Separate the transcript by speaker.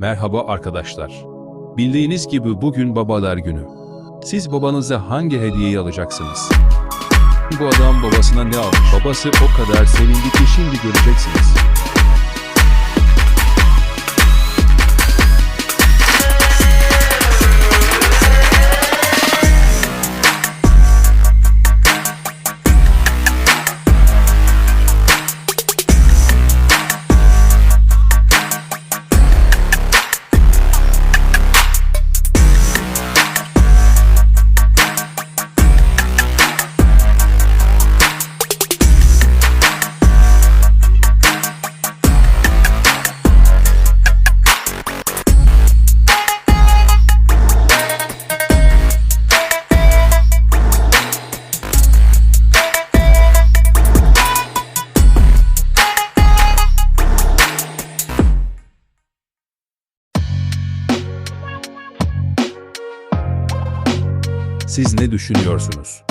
Speaker 1: Merhaba arkadaşlar. Bildiğiniz gibi bugün babalar günü. Siz babanıza hangi hediyeyi alacaksınız? Bu adam babasına ne almış? Babası o kadar sevindi ki şimdi göreceksiniz. Siz ne düşünüyorsunuz?